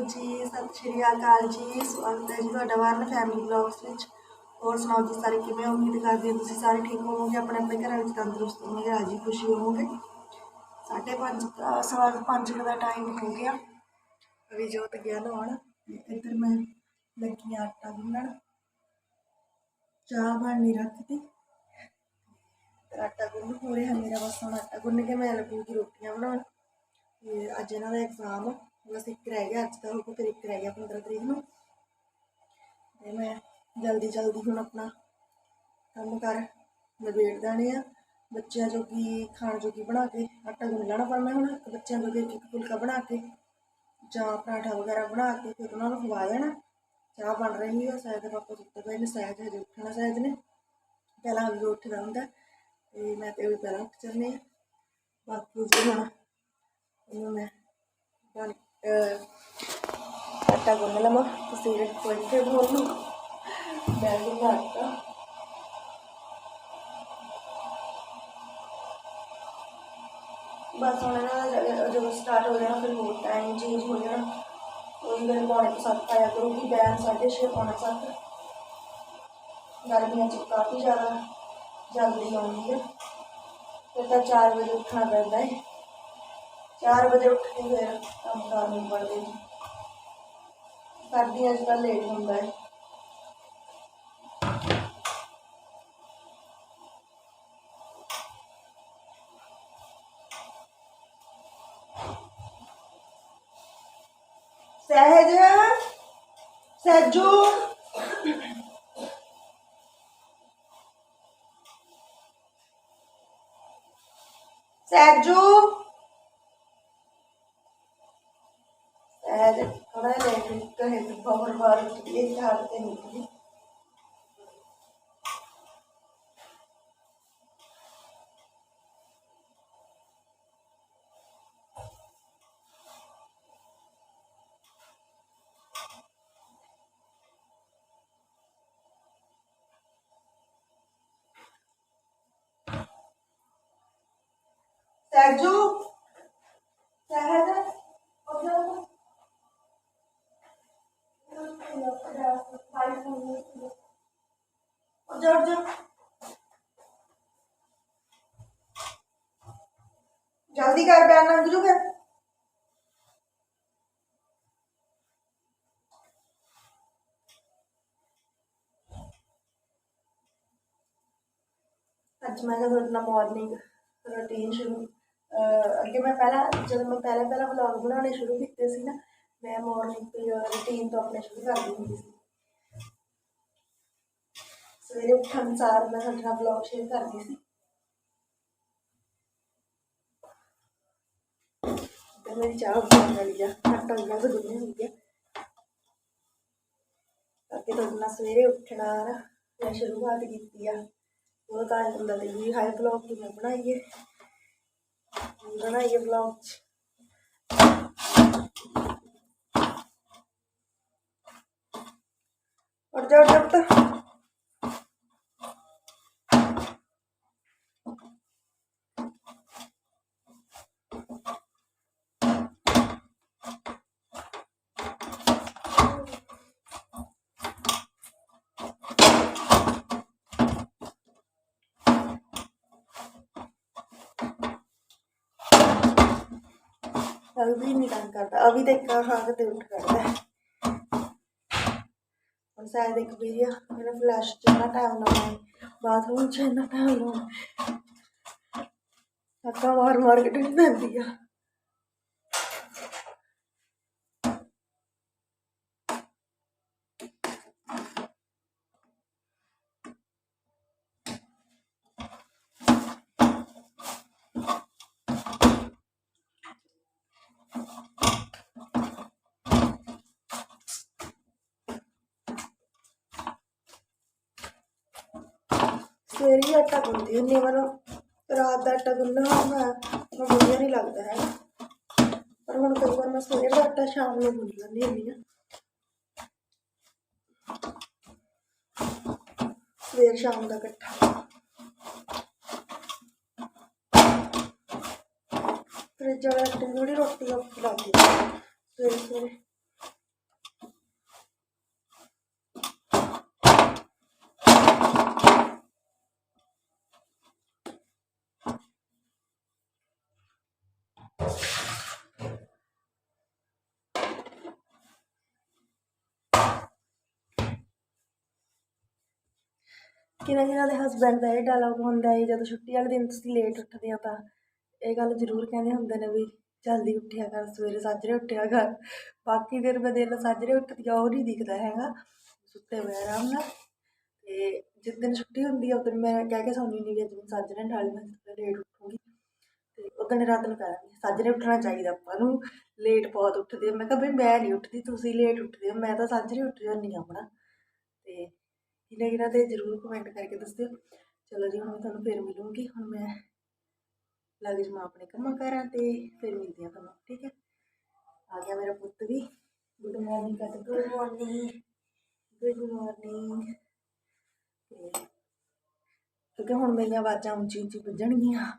ਜੀ, ਸਤਿ ਸ਼੍ਰੀ ਅਕਾਲ ਜੀ। ਸਵਾਗਤ ਹੈ ਜੀ ਤੁਹਾਡਾ ਵਾਰਨ ਫੈਮਿਲੀ ਬਲੌਗਸ ਵਿੱਚ। ਹੋਰ ਸੁਣਾਓ ਜੀ ਸਾਰੇ ਕਿਵੇਂ ਹੋ? ਉਮੀਦ ਕਰਦੇ ਤੁਸੀਂ ਸਾਰੇ ਠੀਕ ਹੋਵੋਗੇ, ਆਪਣੇ ਆਪਣੇ ਘਰਾਂ ਵਿੱਚ ਤੰਦਰੁਸਤ ਹੋਵੋਗੇ, ਰਾਜੀ ਖੁਸ਼ੀ ਹੋਵੋਗੇ। ਸਾਢੇ ਪੰਜ ਸਵਾ ਪੰਜ ਦਾ ਟਾਈਮ ਹੋ ਗਿਆ। ਅਭੀ ਜੋਤ ਗਿਆ ਨਹਾਉਣ। ਇੱਧਰ ਮੈਂ ਲੱਗੀ ਹਾਂ ਆਟਾ ਗੁੰਨਣ। ਚਾਹ ਬਣਨੀ ਰੱਖਤੀ ਆਟਾ ਗੁੰਨ ਹੋ ਰਿਹਾ ਮੇਰਾ ਬਸ, ਹੁਣ ਆਟਾ ਗੁੰਨ ਕੇ ਮੈਂ ਲੱਗੂਗੀ ਰੋਟੀਆਂ ਬਣਾਉਣ। ਅੱਜ ਇਹਨਾਂ ਦਾ ਐਗਜ਼ਾਮ ਆ। ਬਸ ਇੱਕ ਰਹਿ ਗਿਆ, ਅੱਜ ਦਾ ਹੋ ਫਿਰ ਇੱਕ ਰਹਿ ਗਿਆ 15 ਤਰੀਕ ਨੂੰ। ਤੇ ਮੈਂ ਜਲਦੀ ਜਲਦੀ ਹੁਣ ਆਪਣਾ ਕੰਮ ਕਰ, ਨਿਬੇੜ ਦੇਣੇ ਆ। ਬੱਚਿਆਂ ਜੋਗੀ, ਖਾਣ ਜੋਗੀ ਬਣਾ ਕੇ ਆਟਾ ਗੁੰਨ ਲੈਣਾ ਪਰ ਮੈਂ ਹੁਣ, ਇੱਕ ਬੱਚਿਆਂ ਜੋਗੀ ਇੱਕ ਫੁਲਕਾ ਬਣਾ ਕੇ ਜਾਂ ਪਰਾਠਾ ਵਗੈਰਾ ਬਣਾ ਕੇ ਫਿਰ ਉਹਨਾਂ ਨੂੰ ਖਵਾ ਦੇਣਾ। ਚਾਹ ਬਣ ਰਹੀ ਹੈ ਸਾਇਦ ਪਾਪਾ ਸੁੱਤੇ ਪਏ ਨੇ, ਸਾਇਦ ਹਜੇ ਉੱਠਣਾ ਸਾਇਦ ਨੇ। ਪਹਿਲਾਂ ਵੀ ਉੱਠਦਾ ਹੁੰਦਾ, ਤੇ ਮੈਂ ਤੇ ਵੀ ਪਹਿਲਾਂ ਉੱਠ ਜਾਂਦੇ ਆ। ਬਾਕੀ ਜੀ ਹੁਣ ਇਹਨੂੰ ਮੈਂ ਬਣ ਆਟਾ ਗੁੰਨ ਲਵਾਂ ਤੁਸੀਂ ਰੱਖੋ ਇੱਥੇ ਬੋਲ ਨੂੰ ਮੈਂ ਵੀ ਆਟਾ ਬਸ ਹੁਣ ਨਾ ਜਦੋਂ- ਜਦੋਂ ਸਟਾਰਟ ਹੋ ਜਾਣਾ ਫਿਰ ਹੋਰ ਟਾਈਮ ਚੇਂਜ ਹੋ ਜਾਣਾ ਕੋਈ ਮੇਰੇ ਪੌਣੇ ਕੁ ਸੱਤ ਆਇਆ ਕਰੂਗੀ ਬੈਨ ਸਾਢੇ ਛੇ ਪੌਣੇ ਸੱਤ ਗਰਮੀਆਂ ਚ ਕਾਫੀ ਜ਼ਿਆਦਾ ਜਲਦੀ ਆਉਂਦੀ ਹੈ ਫਿਰ ਤਾਂ 4 ਵਜੇ ਉੱਠਣਾ ਪੈਂਦਾ ਹੈ 4 ਵਜੇ ਉੱਠ ਕੇ ਫਿਰ ਕੰਮ ਕਾਰ ਨਹੀਂ ਪੜਦੇ ਜੀ ਸਰਦੀਆਂ 'ਚ ਲੇਟ ਹੁੰਦਾ ਹੈ ਸਹਿਜ ਸਹਿਜੂ ਸਹਿਜੂ ਇਹ ਹਾਲ ਤੇ ਨਿਕਲੀ। ਸਹਿਜੂ ਸਹਿਜ ਉੱਠ ਜਾ ਉੱਠ ਜਾ ਉੱਠ ਜਾ ਜਲਦੀ ਕਰ ਬਿਆਨ ਲੰਘ ਜੂ ਫਿਰ ਅੱਜ ਮੈਂ ਤੁਹਾਡੇ ਨਾਲ ਮਾਰਨਿੰਗ ਰੂਟੀਨ ਸ਼ੁਰੂ, ਅਹ ਅੱਗੇ ਮੈਂ ਪਹਿਲਾਂ, ਜਦੋਂ ਮੈਂ ਪਹਿਲਾਂ ਪਹਿਲਾਂ ਵਲੌਗ ਬਣਾਉਣੇ ਸ਼ੁਰੂ ਕੀਤੇ ਸੀ ਨਾ, ਮੈਂ ਮਾਰਨਿੰਗ ਤੇ ਰੂਟੀਨ ਤੋਂ ਆਪਣੇ ਸ਼ੁਰੂ ਕਰਦੀ ਹੁੰਦੀ ਸੀ। ਸਵੇਰੇ ਉੱਠਣ ਸਾਰ ਮੈਂ ਤੁਹਾਡੇ ਨਾਲ ਵਲੌਗ ਸ਼ੇਅਰ ਕਰਦੀ ਸੀ। ਤੇ ਮੇਰੀ ਚਾਹ ਬਣ ਰਹੀ ਆ ਆਟਾ ਵੀ ਬਹੁਤ ਗੁੰਨੇ ਹੋ ਗਿਆ ਅੱਗੇ ਤੁਹਾਡੇ ਨਾਲ ਸਵੇਰੇ ਉੱਠਣਾ ਨਾ, ਮੈਂ ਸ਼ੁਰੂਆਤ ਕੀਤੀ ਆ। ਉਹ ਤਾਂ ਹੁੰਦਾ ਤੇ ਵੀ ਹਾਈ ਬਲੌਗ ਕਿਵੇਂ ਬਣਾਈਏ? ਬਣਾਈਏ ਬਲੌਗ ਚ। ਉੱਠ ਜਾ ਉੱਠ ਜਾ ਪੁੱਤ ਅਭੀ ਨਹੀਂ ਤੰਗ ਕਰਦਾ ਅਭੀ ਤੇ ਕਾ ਖਾ ਤੇ ਉੱਠ ਕਰਦਾ ਹੈ। ਹੁਣ ਸ਼ਾਇਦ ਇੱਕ ਵੀਡੀਓ ਮੇਰਾ ਫਲੈਸ਼ ਚ ਟਾਈਮ ਲਾਉਣਾ ਬਾਥਰੂਮ ਚ ਇੰਨਾ ਟਾਈਮ ਲਾਉਣਾ ਅੱਖਾਂ ਮਾਰ ਮਾਰ ਕੇ ਟੁੱਟ ਪੈਂਦੀ ਆ ਸਵੇਰੇ ਹੀ ਆਟਾ ਗੁੰਨਦੀ ਹੁੰਦੀ ਹਾਂ ਮੈਨੂੰ ਰਾਤ ਦਾ ਆਟਾ ਗੁੰਨਣਾ ਮੈਂ ਮੈਨੂੰ ਵਧੀਆ ਨਹੀਂ ਲੱਗਦਾ ਹੈ ਪਰ ਹੁਣ ਕਈ ਵਾਰ ਮੈਂ ਸਵੇਰੇ ਦਾ ਆਟਾ ਸ਼ਾਮ ਨੂੰ ਗੁੰਨ ਲੈਂਦੀ ਹੁੰਦੀ ਹਾਂ ਸਵੇਰ ਸ਼ਾਮ ਦਾ ਇਕੱਠਾ। ਫਰਿੱਜ ਵਾਲੇ ਆਟੇ ਨੂੰ ਥੋੜੀ ਰੋਟੀ ਔਖੀ ਲੱਗਦੀ ਸਵੇਰੇ ਸਵੇਰੇ ਕਿਹਨਾਂ ਕਿਹਨਾਂ ਦੇ ਹਸਬੈਂਡ ਦਾ ਇਹ ਡਾਇਲੌਗ ਹੁੰਦਾ ਹੈ ਜਦੋਂ ਛੁੱਟੀ ਵਾਲੇ ਦਿਨ ਤੁਸੀਂ ਲੇਟ ਉੱਠਦੇ ਹੋ ਤਾਂ ਇਹ ਗੱਲ ਜ਼ਰੂਰ ਕਹਿੰਦੇ ਹੁੰਦੇ ਨੇ ਵੀ ਜਲਦੀ ਉੱਠਿਆ ਕਰ, ਸਵੇਰੇ ਸਾਜਰੇ ਉੱਠਿਆ ਕਰ। ਬਾਕੀ ਦਿਨ ਮੈਂ ਦਿਨ ਸਾਜਰੇ ਉੱਠਦੀ ਆ, ਉਹ ਨਹੀਂ ਦਿਖਦਾ ਹੈਗਾ। ਸੁੱਤੇ ਹੋਏ ਆਰਾਮ ਨਾਲ। ਤੇ ਜਿਸ ਦਿਨ ਛੁੱਟੀ ਹੁੰਦੀ ਆ, ਉਸ ਦਿਨ ਮੈਂ ਕਹਿ ਕੇ ਸੌਂਦੀ ਨਹੀਂ ਵੀ ਅੱਜ ਮੈਂ ਸਾਜਰੇ ਢਾਲੀ ਮੈਂ ਲੇਟ ਉੱਠੂੰਗੀ। ਤੇ ਉਦੋਂ ਰਾਤ ਨੂੰ ਕਰਾਂਗੀ ਸਾਜਰੇ ਉੱਠਣਾ ਚਾਹੀਦਾ ਆਪਾਂ ਨੂੰ। ਲੇਟ ਬਹੁਤ ਉੱਠਦੇ ਆ। ਮੈਂ ਕਿਹਾ ਵੀ ਮੈਂ ਨਹੀਂ ਉੱਠਦੀ, ਤੁਸੀਂ ਲੇਟ ਉੱਠਦੇ ਹੋ। ਮੈਂ ਤਾਂ ਸਾਜਰੇ ਉੱਠ ਜਾਂਦੀ ਹਾਂ ਆਪਣਾ। ਕਿਹਨਾਂ ਕਿਹਨਾਂ ਤੇ ਜ਼ਰੂਰ ਕਮੈਂਟ ਕਰਕੇ ਦੱਸਿਓ। ਚਲੋ ਜੀ, ਹੁਣ ਤੁਹਾਨੂੰ ਫਿਰ ਮਿਲੂੰਗੀ। ਹੁਣ ਮੈਂ ਲੱਗ ਜਾਵਾਂ ਆਪਣੇ ਕੰਮਾਂ ਕਰਾਂ ਤੇ, ਫਿਰ ਮਿਲਦੀ ਹਾਂ ਤੁਹਾਨੂੰ, ਠੀਕ ਹੈ? ਆ ਗਿਆ ਮੇਰਾ ਪੁੱਤ ਵੀ। ਗੁੱਡ ਮਾਰਨਿੰਗ ਕਰ ਗੁੱਡ ਮਾਰਨਿੰਗ ਗੁੱਡ ਮਾਰਨਿੰਗ ਤੇ ਕਿਉਂਕਿ ਹੁਣ ਮੇਰੀਆਂ ਆਵਾਜ਼ਾਂ ਉੱਚੀ ਉੱਚੀ ਵੱਜਣਗੀਆਂ।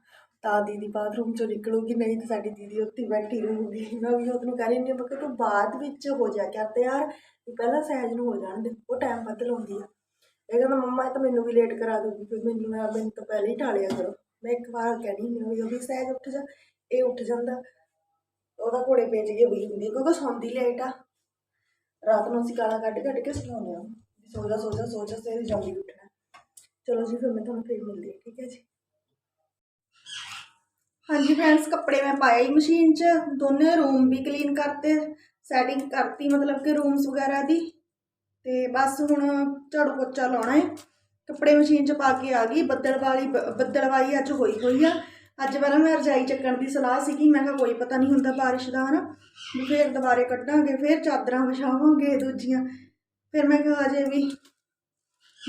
ਤਾਂ ਦੀਦੀ ਬਾਥਰੂਮ ਚੋਂ ਨਿਕਲੂਗੀ, ਨਹੀਂ ਤਾਂ ਸਾਡੀ ਦੀਦੀ ਉੱਥੇ ਬੈਠੀ ਰਹੂਗੀ। ਮੈਂ ਵੀ ਉਹਨੂੰ ਕਹਿ ਰਹੀ ਹਾਂ, ਮੈਂ ਕਿਹਾ ਤੂੰ ਬਾਅਦ ਵਿੱਚ ਹੋ ਜਾ ਕਰ ਤੇ ਯਾਰ ਵੀ ਪਹਿਲਾਂ ਸਹਿਜ ਨੂੰ ਹੋ ਜਾਣ ਦੇ, ਉਹ ਟਾਈਮ ਵੱਧ ਲਾਉਂਦੀ ਆ। ਇਹ ਕਹਿੰਦਾ ਮੰਮਾ ਇਹ ਤਾਂ ਮੈਨੂੰ ਵੀ ਲੇਟ ਕਰਾ ਦੂਗੀ ਫਿਰ ਮੈਨੂੰ ਮੈਂ ਮੈਨੂੰ ਤਾਂ ਪਹਿਲਾਂ ਹੀ ਟਾਲਿਆ ਕਰੋ। ਮੈਂ ਇੱਕ ਵਾਰ ਕਹਿਣੀ ਹੁੰਦੀ ਉਹ ਵੀ ਸਹਿਜ ਉੱਠ ਜਾ। ਇਹ ਉੱਠ ਜਾਂਦਾ। ਉਹਦਾ ਘੋੜੇ ਪੇਚ ਗਏ ਹੋਈ ਹੁੰਦੀ ਆ, ਕਿਉਂਕਿ ਸੌਂਦੀ ਲੇਟ ਆ। ਰਾਤ ਨੂੰ ਅਸੀਂ ਗਾਲਾਂ ਕੱਢ ਕੱਢ ਕੇ ਸੁਣਾਉਂਦੇ ਹਾਂ। ਵੀ ਸੋ ਜਾ ਸਵੇਰੇ ਜਲਦੀ ਉੱਠਣਾ। ਚਲੋ ਜੀ ਫਿਰ ਮੈਂ ਤੁਹਾਨੂੰ ਫਿਰ ਮਿਲਦੀ ਹਾਂ ਠੀਕ ਹੈ ਜੀ? ਹਾਂਜੀ ਫਰੈਂਡਸ ਕੱਪੜੇ ਮੈਂ ਪਾਇਆ ਹੀ ਮਸ਼ੀਨ 'ਚ। ਦੋਨੇ ਰੂਮ ਵੀ ਕਲੀਨ ਕਰਤੇ। ਸੈਟਿੰਗ ਕਰਤੀ ਮਤਲਬ ਕਿ ਰੂਮਸ ਵਗੈਰਾ ਦੀ। ਤੇ ਬਸ ਹੁਣ ਝਾੜੂ ਪੋਚਾ ਲਾਉਣਾ ਹੈ ਕੱਪੜੇ ਮਸ਼ੀਨ 'ਚ ਪਾ ਕੇ ਆ ਗਈ, ਬੱਦਲ ਵਾਲੀ ਬ- ਬੱਦਲਵਾਈ ਅੱਜ ਹੋਈ ਹੋਈ ਆ। ਅੱਜ ਪਹਿਲਾਂ ਮੈਂ ਰਜਾਈ ਚੱਕਣ ਦੀ ਸਲਾਹ ਸੀਗੀ, ਮੈਂ ਕਿਹਾ ਕੋਈ ਪਤਾ ਨਹੀਂ ਹੁੰਦਾ ਬਾਰਿਸ਼ ਦਾ ਹਨਾ। ਵੀ ਫੇਰ ਦੁਬਾਰੇ ਕੱਢਾਂਗੇ, ਫੇਰ ਚਾਦਰਾਂ ਵਿਛਾਵਾਂਗੇ ਦੂਜੀਆਂ। ਫਿਰ ਮੈਂ ਕਿਹਾ ਅਜੇ ਵੀ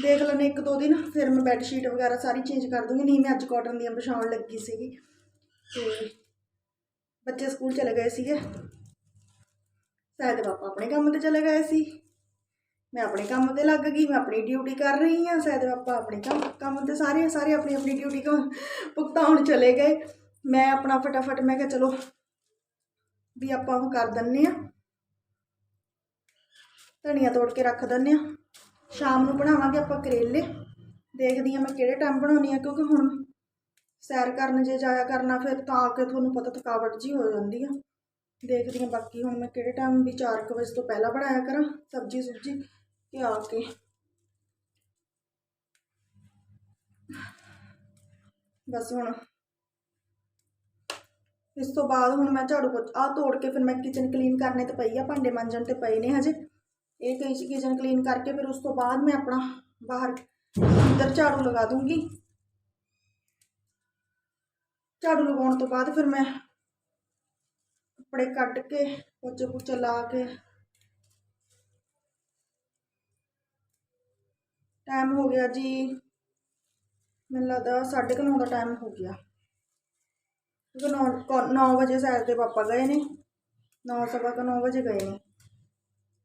ਦੇਖ ਲੈਣੇ ਇੱਕ ਦੋ ਦਿਨ ਫਿਰ ਮੈਂ ਬੈੱਡ ਸ਼ੀਟ ਵਗੈਰਾ ਸਾਰੀ ਚੇਂਜ ਕਰ ਦੂੰਗੀ। ਨਹੀਂ, ਮੈਂ ਅੱਜ ਕਾਟਨ ਦੀਆਂ ਵਿਛਾਉਣ ਲੱਗੀ ਸੀਗੀ। ਤੇ ਬੱਚੇ ਸਕੂਲ ਚਲੇ ਗਏ ਸੀਗੇ। ਸ਼ਾਇਦ ਪਾਪਾ ਆਪਣੇ ਕੰਮ ਤੇ ਚਲੇ ਗਏ ਸੀ। ਮੈਂ ਆਪਣੇ ਕੰਮ ਤੇ ਲੱਗ ਗਈ, ਮੈਂ ਆਪਣੀ ਡਿਊਟੀ ਕਰ ਰਹੀ ਹਾਂ, ਸ਼ਾਇਦ ਆਪਾਂ ਆਪਣੇ ਕੰਮ ਕੰਮ ਤੇ ਸਾਰੇ ਸਾਰੇ ਆਪਣੀ ਆਪਣੀ ਡਿਊਟੀ ਕੋ ਭੁਗਤਾਉਣ ਚਲੇ ਗਏ। ਮੈਂ ਆਪਣਾ ਫਟਾਫਟ, ਮੈਂ ਕਿਹਾ ਚਲੋ ਵੀ ਆਪਾਂ ਉਹ ਕਰ ਦਿੰਨੇ ਆ ਧਨੀਆ ਤੋੜ ਕੇ ਰੱਖ ਦਿੰਨੇ ਆ ਸ਼ਾਮ ਨੂੰ ਬਣਾਵਾਂਗੇ ਆਪਾਂ ਕਰੇਲੇ। ਦੇਖਦੀ ਆ ਮੈਂ ਕਿਹੜੇ ਟਾਈਮ ਬਣਾਉਣੀ ਆ ਕਿਉਂਕਿ ਹੁਣ ਸੈਰ ਕਰਨ ਜੇ ਜਾਇਆ ਕਰਨਾ, ਫਿਰ ਤਾਂ ਆ ਕੇ ਤੁਹਾਨੂੰ ਪਤਾ ਥਕਾਵਟ ਜੀ ਹੋ ਜਾਂਦੀ ਆ। ਦੇਖਦੀ ਹਾਂ ਬਾਕੀ ਹੁਣ ਮੈਂ ਕਿਹੜੇ ਟਾਈਮ ਵੀ 4 ਵਜੇ ਤੋਂ ਪਹਿਲਾਂ ਬਣਾਇਆ ਕਰਾਂ ਸਬਜੀ ਸੁਬਜੀ ਤੇ ਆ ਕੇ ਬਸ ਹੁਣ ਇਸ ਤੋਂ ਬਾਅਦ ਹੁਣ ਮੈਂ ਝਾੜੂ ਪੋਚ ਆ ਤੋੜ ਕੇ ਫਿਰ ਮੈਂ ਕਿਚਨ ਕਲੀਨ ਕਰਨੇ ਤੇ ਪਈ ਆ ਭਾਂਡੇ ਮਾਂਜਣ ਤੇ ਪਏ ਨੇ ਹਜੇ ਇਹ ਕਈ ਕਿਚਨ ਕਲੀਨ ਕਰਕੇ ਫਿਰ ਉਸ ਤੋਂ ਬਾਅਦ ਮੈਂ ਆਪਣਾ ਬਾਹਰ ਅੰਦਰ ਝਾੜੂ ਲਗਾ ਦੂੰਗੀ ਝਾੜੂ ਲਗਾਉਣ ਤੋਂ ਬਾਅਦ ਫਿਰ ਮੈਂ ਕੱਪੜੇ ਕੱਢ ਕੇ ਪੋਚੇ ਪੋਚੇ ਲਾ ਕੇ ਟਾਈਮ ਹੋ ਗਿਆ ਜੀ, ਮੈਨੂੰ ਲੱਗਦਾ ਸਾਢੇ ਕੁ ਨੌ ਦਾ ਟਾਈਮ ਹੋ ਗਿਆ। ਕਿਉਂਕਿ 9 9 ਵਜੇ ਸੈਰ ਤੇ ਪਾਪਾ ਗਏ ਨੇ। 9 ਸਵਾ ਕੁ 9 ਵਜੇ ਗਏ ਨੇ।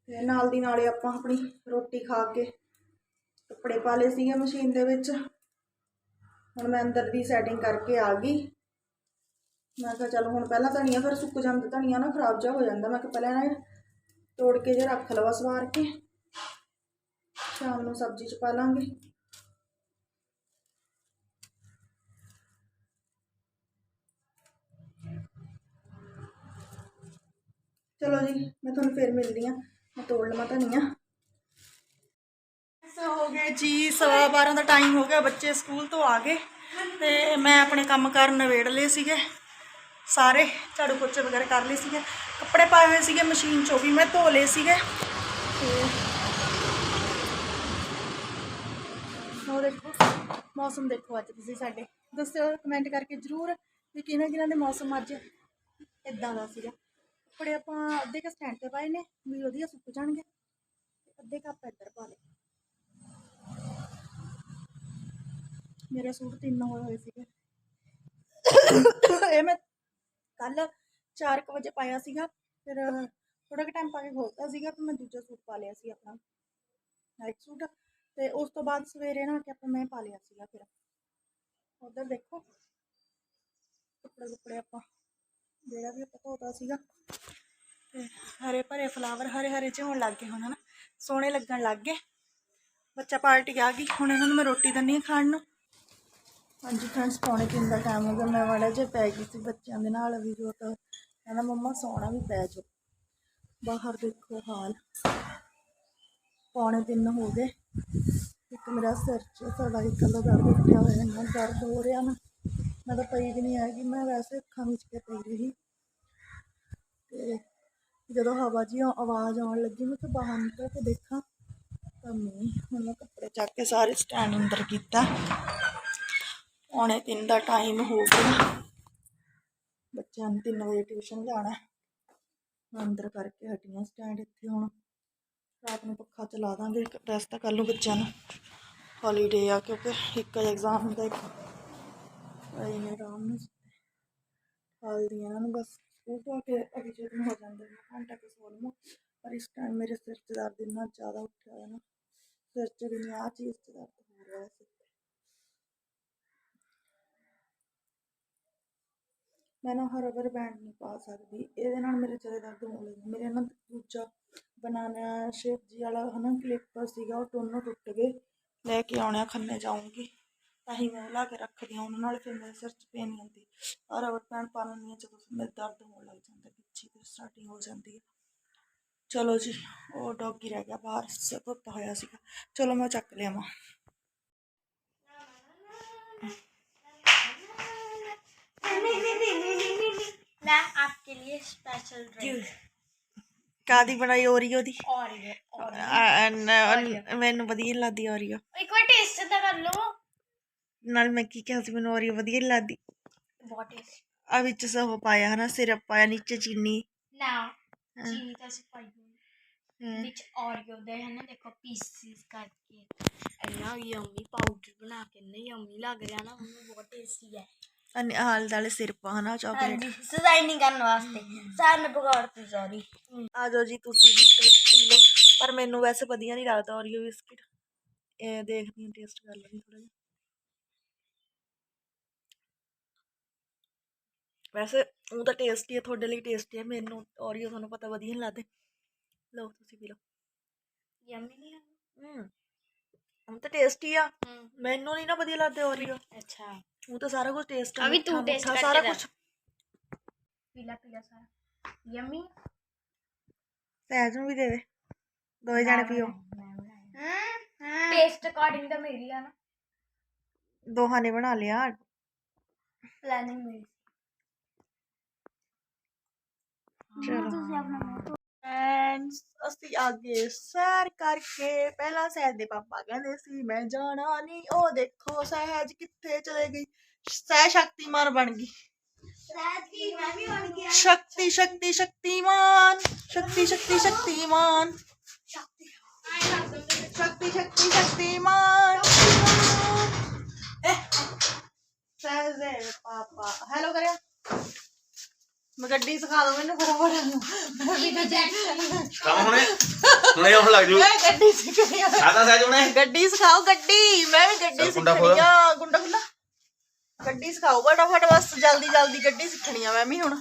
ਤੇ ਨਾਲ ਦੀ ਨਾਲੇ ਆਪਾਂ ਆਪਣੀ ਰੋਟੀ ਖਾ ਕੇ ਕੱਪੜੇ ਪਾ ਲਏ ਸੀਗੇ ਮਸ਼ੀਨ ਦੇ ਵਿੱਚ। ਹੁਣ ਮੈਂ ਅੰਦਰ ਦੀ ਸੈਟਿੰਗ ਕਰਕੇ ਆ ਗਈ। ਮੈਂ ਕਿਹਾ ਚਲੋ ਹੁਣ ਪਹਿਲਾਂ ਧਨੀਆ ਫਿਰ ਸੁੱਕ ਜਾਂਦਾ, ਧਨੀਆ ਨਾ ਖਰਾਬ ਜਾ ਹੋ ਜਾਂਦਾ। ਮੈਂ ਕਿਹਾ ਪਹਿਲਾਂ ਇਹ ਤੋੜ ਕੇ ਜੇ ਰੱਖ ਲਵਾ ਸਵਾਰ ਕੇ। ਸ਼ਾਮ ਨੂੰ ਸਬਜ਼ੀ ਚ ਪਾ ਲਾਂਗੇ। ਚਲੋ ਜੀ, ਮੈਂ ਤੁਹਾਨੂੰ ਫਿਰ ਮਿਲਦੀ ਆ ਮੈਂ ਤੋੜ ਲਵਾਂ ਧਨੀਆ। ਸੋ ਹੋ ਗਏ ਜੀ, ਸਵਾ 12 ਦਾ ਟਾਈਮ ਹੋ ਗਿਆ ਬੱਚੇ ਸਕੂਲ ਤੋਂ ਆ ਗਏ। ਤੇ ਮੈਂ ਆਪਣੇ ਕੰਮ ਕਾਰ ਨਵੇੜ ਲਏ ਸੀਗੇ। ਸਾਰੇ ਝਾੜੂ ਪੋਚੇ ਵਗੈਰਾ ਕਰ ਲਏ ਸੀਗੇ। ਕੱਪੜੇ ਪਾਏ ਹੋਏ ਸੀਗੇ, ਮਸ਼ੀਨ 'ਚੋਂ ਵੀ ਮੈਂ ਧੋ ਲਏ ਸੀਗੇ। ਤੇ ਉਹ ਦੇਖੋ, ਮੌਸਮ ਦੇਖੋ ਅੱਜ ਤੁਸੀਂ ਸਾਡੇ। ਦੱਸਿਓ ਕਮੈਂਟ ਕਰਕੇ ਜ਼ਰੂਰ ਵੀ ਕਿਹਨਾਂ ਕਿਹਨਾਂ ਦੇ ਮੌਸਮ ਅੱਜ ਇਦਾਂ ਦਾ ਸੀਗਾ। ਕੱਪੜੇ ਆਪਾਂ ਅੱਧੇ ਕ ਸਟੈਂਡ ਤੇ ਪਾਏ ਨੇ, ਵੀ ਵਧੀਆ ਸੁੱਕ ਜਾਣਗੇ। ਅੱਧੇ ਕੱਪ ਇੱਧਰ ਪਾ ਲਏ। ਮੇਰੇ ਸੂਟ ਤਿੰਨ ਹੋਏ ਹੋਏ ਸੀਗੇ। ਇਹ ਮੈਂ ਕੱਲ 4 ਵਜੇ ਪਾਇਆ ਸੀਗਾ, ਫਿਰ ਥੋੜਾ ਕੁ ਟਾਈਮ ਪਾ ਕੇ ਖੋਲਤਾ ਸੀਗਾ, ਫਿਰ ਮੈਂ ਦੂਜਾ ਸੂਟ ਪਾ ਲਿਆ ਸੀ ਆਪਣਾ। Night suit. ਤੇ ਉਸ ਤੋਂ ਬਾਅਦ ਸਵੇਰੇ ਨਾ ਕੇ ਆਪਾਂ ਮੈਂ ਪਾ ਲਿਆ ਸੀਗਾ ਫਿਰ। ਉਧਰ ਦੇਖੋ, ਕੱਪੜੇ ਕੁੱਪੜੇ ਆਪਾਂ, ਜਿਹੜਾ ਵੀ ਆਪਾਂ ਧੋਤਾ ਸੀਗਾ। ਤੇ ਹਰੇ ਭਰੇ ਫਲਾਵਰ ਹਰੇ ਹਰੇ ਜਿਹੇ ਹੋਣ ਲੱਗ ਗਏ ਹੁਣ, ਹਨਾ। ਸੋਹਣੇ ਲੱਗਣ ਲੱਗ ਗਏ। ਬੱਚਾ ਪਾਰਟੀ ਆ ਗਈ। ਹੁਣ ਇਹਨਾਂ ਨੂੰ ਮੈਂ ਰੋਟੀ ਦਿੰਨੀ ਆ ਖਾਣ ਨੂੰ। ਹਾਂਜੀ ਫਰੈਂਡਸ ਪੌਣੇ ਤਿੰਨ ਦਾ ਟਾਈਮ ਹੋ ਗਿਆ। ਮੈਂ ਮਾੜਾ ਜਿਹਾ ਪੈ ਗਈ ਸੀ ਬੱਚਿਆਂ ਦੇ ਨਾਲ ਵੀ ਜੋ ਤਾਂ। ਕਹਿੰਦਾ ਮੰਮਾ ਸੌਣਾ ਵੀ ਪੈ ਜਾਓ। ਬਾਹਰ ਦੇਖੋ ਹਾਲ। ਪੌਣੇ ਤਿੰਨ ਹੋ ਗਏ। ਇੱਕ ਮੇਰਾ ਸਿਰ 'ਚ ਸਰਵਾਈਕਲ ਦਾ ਦਰਦ ਉੱਠਿਆ ਹੋਇਆ, ਇੰਨਾ ਦਰਦ ਹੋ ਰਿਹਾ ਨਾ। ਮੈਂ ਤਾਂ ਪਈ ਵੀ ਨਹੀਂ ਹੈਗੀ, ਮੈਂ ਵੈਸੇ ਅੱਖਾਂ ਵਿੱਚ ਕੇ ਪਈ ਰਹੀ। ਤੇ ਜਦੋਂ ਹਵਾ ਜੀ ਆਵਾਜ਼ ਆਉਣ ਲੱਗੀ, ਮੈਂ ਤਾਂ ਬਾਹਰ ਨਿਕਲ ਕੇ ਦੇਖਾਂ। ਤਾਂ ਮੈਂ ਹੁਣ ਮੈਂ ਕੱਪੜੇ ਚੱਕ ਕੇ ਸਾਰੇ ਸਟੈਂਡ ਅੰਦਰ ਕੀਤਾ। ਪੌਣੇ ਤਿੰਨ ਦਾ ਟਾਈਮ ਹੋ ਗਿਆ। ਬੱਚਿਆਂ ਨੂੰ 3 ਵਜੇ ਟਿਊਸ਼ਨ ਜਾਣਾ। ਅੰਦਰ ਕਰਕੇ ਹਟੀਆਂ ਸਟੈਂਡ ਇੱਥੇ ਹੁਣ। ਰਾਤ ਨੂੰ ਪੱਖਾ ਚਲਾ ਦਾਂਗੇ ਰੈਸਟ ਕਰ ਲਓ ਬੱਚਿਆਂ ਨੂੰ ਹੌਲੀਡੇ ਆ ਕਿਉਂਕਿ ਇੱਕ ਐਗਜ਼ਾਮ ਹੁੰਦਾ ਇੱਕ ਆਈ ਨੇ ਆਰਾਮ ਨਾਲ ਹਾਲਦੀ ਇਹਨਾਂ ਨੂੰ ਬਸ ਸਕੂਲ ਤੋਂ ਆ ਕੇ ਅਭੀ ਜਦ ਹੋ ਜਾਂਦੇ ਨੇ ਘੰਟਾ ਕੁ ਸੌ ਲਵਾਂ ਪਰ ਇਸ ਟਾਈਮ ਮੇਰੇ ਸਿਰ 'ਚ ਦਰਦ ਇੰਨਾ ਜ਼ਿਆਦਾ ਉੱਠਿਆ ਹੋਇਆ ਨਾ ਸਿਰ 'ਚ ਵੀ ਨਹੀਂ ਆਹ ਚੀਜ਼ 'ਚ ਦਰਦ ਹੋ ਰਿਹਾ ਹੈ ਸਿਰ 'ਤੇ ਮੈਂ ਨਾ ਰਬਰ ਬੈਂਡ ਨਹੀਂ ਪਾ ਸਕਦੀ ਇਹਦੇ ਨਾਲ ਮੇਰੇ ਚਲੇ ਦਰਦ ਹੋਣ ਲੱਗੇ ਮੇਰੇ ਨਾ ਦੂਜਾ ਬਨਾਨਾ ਸ਼ੇਪ ਜੀ ਵਾਲਾ ਹਨਾ ਕਲਿੱਪ ਸੀਗਾ ਉਹ ਦੋਨੋਂ ਟੁੱਟ ਗਏ ਲੈ ਕੇ ਆਉਣਾ ਖੰਨੇ ਜਾਊਂਗੀ ਤਾਂ ਹੀ ਮੈਂ ਲਾ ਕੇ ਰੱਖਦੀ ਹਾਂ ਉਹਨਾਂ ਨਾਲ ਫਿਰ ਮੇਰੇ ਸਿਰ 'ਚ ਪੇਨ ਨਹੀਂ ਹੁੰਦੀ ਔਰ ਰਬਰ ਬੈਂਡ ਪਾ ਲੈਂਦੀ ਹਾਂ ਜਦੋਂ ਫਿਰ ਮੇਰੇ ਦਰਦ ਹੋਣ ਲੱਗ ਜਾਂਦਾ ਪਿੱਛੇ ਤੇ ਸਟਾਰਟਿੰਗ ਹੋ ਜਾਂਦੀ ਹੈ ਚਲੋ ਜੀ ਉਹ ਡੌਗੀ ਰਹਿ ਗਿਆ ਬਾਹਰ ਸ- ਧੁੱਪਾ ਹੋਇਆ ਸੀਗਾ ਚਲੋ ਮੈਂ ਚੱਕ ਲਿਆਵਾਂ मैं आपके लिए स्पेशल ड्रिंक ਕਾਦੀ ਬਣਾਈ ਓਰੀਓ ਦੀ? ਓਰੀਓ ਆ- ਨ- ਮੈਨੂੰ ਵਧੀਆ ਨੀ ਲੱਗਦੀ ਓਰੀਓ ਇੱਕ ਵਾਰ ਟੇਸਟ ਤਾਂ ਕਰ ਲਓ। ਨਾਲ ਮੈਂ ਕੀ ਕਿਹਾ ਸੀ ਮੈਨੂੰ ਓਰੀਓ ਵਧੀਆ ਨੀ ਲੱਗਦੀ। ਬਹੁਤ ਟੇਸਟ ਆ ਵਿੱਚ ਸਭ ਪਾਇਆ ਹਨਾ ਸਿਰਪ ਪਾਇਆ ਨੀਚੇ ਚੀਨੀ। ਨਾ ਚੀਨੀ ਤਾਂ ਅਸੀਂ ਪਾਈ ਹੋਈ। ਹਮ, ਵਿੱਚ ਓਰੀਓ ਦੇ ਹਨ ਦੇਖੋ ਪੀਸਿਸ ਕਰਕੇ। ਇੰਨਾ ਯਮੀ ਪਾਊਡਰ ਬਣਾ ਕੇ ਇੰਨਾ ਯਮੀ ਲੱਗ ਰਿਹਾ ਨਾ ਮੈਨੂੰ ਬਹੁਤ ਟੇਸਟੀ ਹੈ ਅਨ- ਹਾਲ ਦਾਲੇ ਸਿਰਪ ਹਨਾ ਚਾਕਲੇਟ ਹਾਂਜੀ ਕਰਨ ਵਾਸਤੇ। ਸਾਰਿਆਂ ਨੇ ਪਕਾੜਤੀ ਸੌਰੀ ਆ ਜਾਓ ਜੀ ਤੁਸੀਂ ਵੀ ਪੀ ਲਓ। ਪਰ ਮੈਨੂੰ ਵੈਸੇ ਵਧੀਆ ਨਹੀਂ ਲੱਗਦਾ ਓਰੀਓ ਬਿਸਕਿਟ ਇਹ ਦੇਖਦੀ ਹਾਂ ਟੇਸਟ ਕਰ ਲੈਂਦੀ ਥੋੜਾ ਜਿਹਾ। ਵੈਸੇ ਉਹ ਤਾਂ ਟੇਸਟੀ ਹੈ ਤੁਹਾਡੇ ਲਈ ਟੇਸਟੀ ਹੈ ਮੈਨੂੰ ਓਰੀਓ ਤੁਹਾਨੂੰ ਪਤਾ ਵਧੀਆ ਨਹੀਂ ਲੱਗਦੇ। ਲਓ ਤੁਸੀਂ ਪੀ ਲਓ। ਯਮੀ ਨਹੀਂ ਹੈ। ਉਹ ਤਾਂ ਟੇਸਟੀ ਆ। ਮੈਨੂੰ ਨਹੀਂ ਨਾ ਵਧੀਆ ਲੱਗਦੇ ਓਰੀਓ ਅੱਛਾ। ਉਹ ਤਾਂ ਸਾਰਾ ਕੁਝ ਟੇਸਟ ਆ ਵੀ ਤੂੰ taste ਕਰਕੇ ਸਾਰਾ ਦੱਸ। ਕੁਝ ਪੀਲਾ ਪੀਲਾ ਸਾਰਾ ਯਮੀ ਸਹਿਜ ਨੂੰ ਵੀ ਦੇ ਦੇ ਦੋਏ ਜਾਣੇ ਪੀਓ ਟੇਸਟ ਅਕੋਰਡਿੰਗ ਤਾਂ ਮੇਰੀ ਆ ਨਾ ਦੋਹਾਂ ਨੇ ਬਣਾ ਲਿਆ ਪਲੈਨਿੰਗ ਮੇਰੀ ਅਸੀਂ ਅੱਗੇ ਸੈਰ ਕਰਕੇ ਪਹਿਲਾਂ ਸਹਿਜ ਦੇ ਪਾਪਾ ਕਹਿੰਦੇ ਸੀ, ਮੈਂ ਜਾਣਾ ਨਹੀਂ, ਉਹ ਦੇਖੋ ਸਹਿਜ ਕਿੱਥੇ ਚਲੇ ਗਈ? ਸਹਿ ਸ਼ਕਤੀਮਾਨ ਬਣ ਗਈ। ਸ਼ਕਤੀ ਸ਼ਕਤੀ, ਸ਼ਕਤੀਮਾਨ, ਸ਼ਕਤੀ ਸ਼ਕਤੀ, ਸ਼ਕਤੀਮਾਨ। ਸ਼ਕਤੀ ਸ਼ਕਤੀ, ਸ਼ਕਤੀਮਾਨ ਸਹਿਜ ਦੇ ਪਾਪਾ ਹੈਲੋ ਕਰਿਆ ਮੈਂ ਗੱਡੀ ਸਿਖਾ ਦੋ ਮੈਨੂੰ ਫਟਾਫਟ। ਮੈਂ ਵੀ ਗੱਡੀ ਕੰਮ ਹੁਣੇ। ਹੁਣੇ ਆਉਣ ਲੱਗ ਜੂ। ਮੈਂ ਗੱਡੀ ਸਿੱਖਣੀ ਆ ਆਦਾ ਸਹਿਜ ਹੁਣੇ। ਗੱਡੀ ਸਿਖਾਓ ਗੱਡੀ ਮੈਂ ਵੀ ਗੱਡੀ ਚੱਲ ਗੁੰਡਾ ਸਿੱਖਣੀ ਆ। ਗੁੰਡਾ ਗੁੰਡਾ। ਗੱਡੀ ਸਿਖਾਓ ਫਟਾਫਟ ਬਸ ਜਲਦੀ ਜਲਦੀ ਗੱਡੀ ਸਿੱਖਣੀ ਆ ਮੈਂ ਵੀ ਹੁਣ।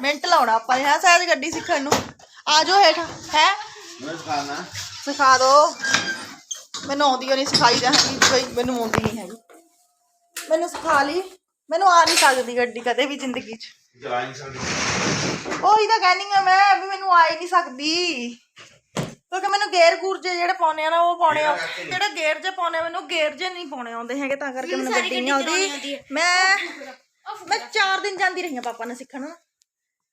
ਮਿੰਟ ਲਾਉਣਾ ਆਪਾਂ ਹੈ ਸ਼ਾਇਦ ਗੱਡੀ ਸਿੱਖਣ ਨੂੰ। ਆ ਜਾਓ ਹੇਠ। ਹੈ? ਮੈਂ ਸਿਖਾਣਾ। ਸਿਖਾ ਦੋ। ਮੈਨੂੰ ਆਉਂਦੀ ਨਹੀਂ ਸਿਖਾਈ ਦਾ ਹੈਗੀ ਕੋਈ ਮੈਨੂੰ ਆਉਂਦੀ ਨਹੀਂ ਹੈਗੀ। ਮੈਨੂੰ ਸਿਖਾ ਲਈ। ਮੈਨੂੰ ਆ ਨਹੀਂ ਸਕਦੀ ਗੱਡੀ ਕਦੇ ਵੀ ਜ਼ਿੰਦਗੀ 'ਚ। ਉਹੀ ਤਾਂ ਕਹਿਨੀ ਆ ਮੈਂ ਵੀ ਮੈਨੂੰ ਆ ਹੀ ਨਹੀਂ ਸਕਦੀ। ਕਿਉਂਕਿ ਮੈਨੂੰ ਗੇਅਰ ਗੂਰ ਜੇ ਜਿਹੜੇ ਪਾਉਣੇ ਆ ਨਾ ਉਹ ਪਾਉਣੇ ਆ। ਜਿਹੜੇ ਗੇਅਰ ਜੇ ਪਾਉਣੇ ਆ ਮੈਨੂੰ ਗੇਅਰ ਜੇ ਨਹੀਂ ਪਾਉਣੇ ਆਉਂਦੇ ਹੈਗੇ ਤਾਂ ਕਰਕੇ ਮੈਨੂੰ ਗੱਡੀ ਨਹੀਂ ਆਉਂਦੀ। ਮੈਂ ਮੈਂ 4 ਦਿਨ ਜਾਂਦੀ ਰਹੀ ਆ ਪਾਪਾ ਨੇ ਸਿੱਖਣ।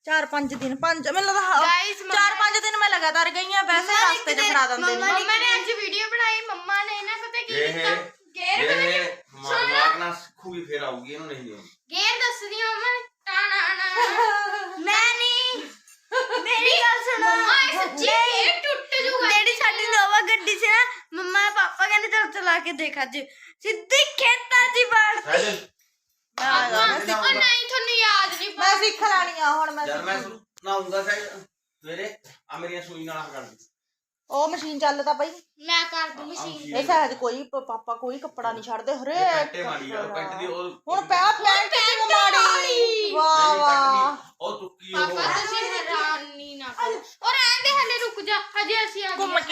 ਚਾਰ ਪੰਜ ਦਿਨ ਪੰਜ ਮੈਨੂੰ ਲੱਗਦਾ Guys, ਮੰਮਾ- ਚਾਰ ਪੰਜ ਦਿਨ ਮੈਂ ਲਗਾਤਾਰ ਗਈ ਆ ਵੈਸੇ ਰਸਤੇ 'ਚ ਫੜਾ ਦਿੰਦੇ ਨੇ ਮੰਮਾ ਨੇ ਅੱਜ ਵੀਡੀਓ ਬਣਾਈ ਮੰਮਾ ਨੇ ਨਾ ਪਤਾ ਕੀ ਇਹ ਕੀਤਾ? ਗੇਰ ਪਤਾ ਇਹ ਕੀ ਮਾਰਕ ਨਾਲ ਸਿੱਖੂਗੀ ਫੇਰ ਆਊਗੀ ਇਹਨੂੰ ਨਹੀਂ ਆਉਂਦੀ। ਗੇਰ ਦੱਸਦੀ ਆ ਮੰਮਾ ਨੇ ਟਾਣਾ ਨਾ। ਮੈਂ ਨਹੀਂ ਮੇਰੀ ਗੱਲ ਸੁਣੋ। ਮੰਮਾ ਇਹ ਸੱਚੀ ਗੇਰ ਟੁੱਟ ਜੂਗਾ। ਜਿਹੜੀ ਸਾਡੀ ਨਵਾਂ ਗੱਡੀ ਸੀ ਨਾ ਮੰਮਾ ਪਾਪਾ ਕਹਿੰਦੇ ਚਲ ਚਲਾ ਕੇ ਦੇਖ ਅੱਜ। ਸਿੱਧੀ ਖੇਤਾਂ 'ਚ ਆ ਜਾਣਾ, ਮੈਂ ਉਹ ਨਹੀਂ ਤੁਹਾਨੂੰ ਯਾਦ ਨਹੀਂ ਮੈਂ ਸਿੱਖ ਲੈਣੀ ਆ ਹੁਣ ਮੈਂ ਜਦ ਮੈਂ ਸਿੱਖ- ਨਾਉਂਗਾ ਸਹਿਜ ਸਵੇਰੇ ਆ ਮੇਰੀਆਂ ਸੂਈ ਨਾਲ ਕਰ ਦੇ ਉਹ ਮਸ਼ੀਨ ਚੱਲਦਾ ਪਈ। ਮੈਂ ਕਰ ਦੂੰ ਮਸ਼ੀਨ। ਇਹ ਸ਼ਾਇਦ ਕੋਈ ਪ- ਪਾਪਾ ਕੋਈ ਕੱਪੜਾ ਨਹੀਂ ਛੱਡਦੇ ਹਰੇ ਪੈਂਟੇ ਮਾਰੀ ਆ ਪੈਂਟ ਦੀ ਉਹ ਹੁਣ ਪੈ ਪੈਂਟ ਕਿਉਂ ਮਾੜੀ ਵਾਹ ਨਹੀਂ, ਪੈਂਟ ਵਾਹ ਨਹੀਂ, ਉਹ ਤੁੱਕੀ ਪਾਪਾ ਉਹ ਤੁਸੀਂ ਹੈਰਾਨੀ ਨਾ ਕਰੋ ਔਰ ਐਂਦੇ ਹਲੇ ਰੁਕ ਜਾ ਹਜੇ ਅਸੀਂ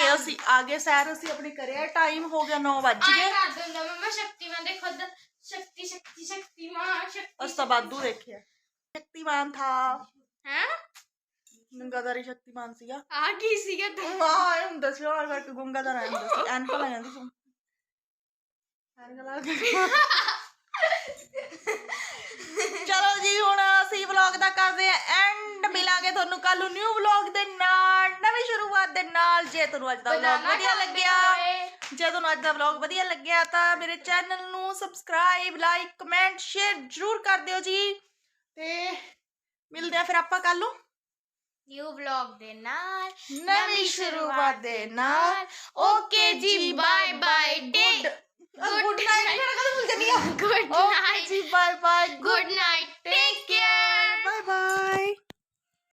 ਆ ਕੇ ਅਸੀਂ ਆ ਗਏ ਸੈਰ ਅਸੀਂ ਆਪਣੀ ਕਰਿਆ ਟਾਈਮ ਹੋ ਗਿਆ 9 ਵੱਜ ਗਏ। ਕਰ ਦਿੰਦਾ ਮੰਮਾ ਸ਼ਕਤੀਮਾਨ ਦੇ ਖੁਦ ਸ਼ਕਤੀ ਸ਼ਕਤੀ ਸ਼ਕਤੀਮਾਨ ਸ਼ਕਤੀ ਉਸ ਤੋਂ ਦੇਖਿਆ। ਸ਼ਕਤੀਮਾਨ ਥਾ। ਹੈ? ਗੰਗਾਧਰੀ ਸ਼ਕਤੀਮਾਨ ਸੀਗਾ। ਆ ਕੀ ਸੀਗਾ ਤੂੰ? ਇਹ ਹੁੰਦਾ ਸੀ ਹੋਰ ਕਰਕੇ ਗੰਗਾਧਰ ਆਇਆ ਹੁੰਦਾ ਸੀ। ਐਨਕ ਲਾ ਜਾਂਦੀ ਸੀ। ਚਲੋ ਜੀ ਹੁਣ ਅਸੀਂ ਵਲੌਗ ਦਾ ਕਰਦੇ ਆ ਐਂਡ ਮਿਲਾਂਗੇ ਤੁਹਾਨੂੰ ਕੱਲ ਨੂੰ ਨਿਊ ਵਲੌਗ ਦੇ ਨਾਲ ਨਵੀਂ ਸ਼ੁਰੂਆਤ ਦੇ ਨਾਲ। ਜੇ ਤੁਹਾਨੂੰ ਅੱਜ ਦਾ ਵਲੌਗ ਵਧੀਆ ਲੱਗਿਆ ਜੇ ਤੁਹਾਨੂੰ ਅੱਜ ਦਾ ਵਲੌਗ ਵਧੀਆ ਲੱਗਿਆ ਤਾਂ ਮੇਰੇ ਚੈਨਲ ਨੂੰ ਸਬਸਕ੍ਰਾਈਬ ਲਾਈਕ ਕਮੈਂਟ ਸ਼ੇਅਰ ਜਰੂਰ ਕਰ ਦਿਓ ਜੀ। ਤੇ ਮਿਲਦੇ ਆ ਫਿਰ ਆਪਾਂ ਕੱਲ ਨੂੰ। ਨਿਊ ਵਲੌਗ ਦੇ ਨਾਲ ਨਵੀਂ ਸ਼ੁਰੂਆਤ ਦੇ ਨਾਲ। ਓਕੇ ਜੀ bye bye take good night ਮੇਰਾ ਕਦੋਂ ਭੁੱਲ ਜਾਨੀ ਆ ਗੁੱਡ ਓਕੇ ਨਾਈਟ ਜੀ bye bye good night take care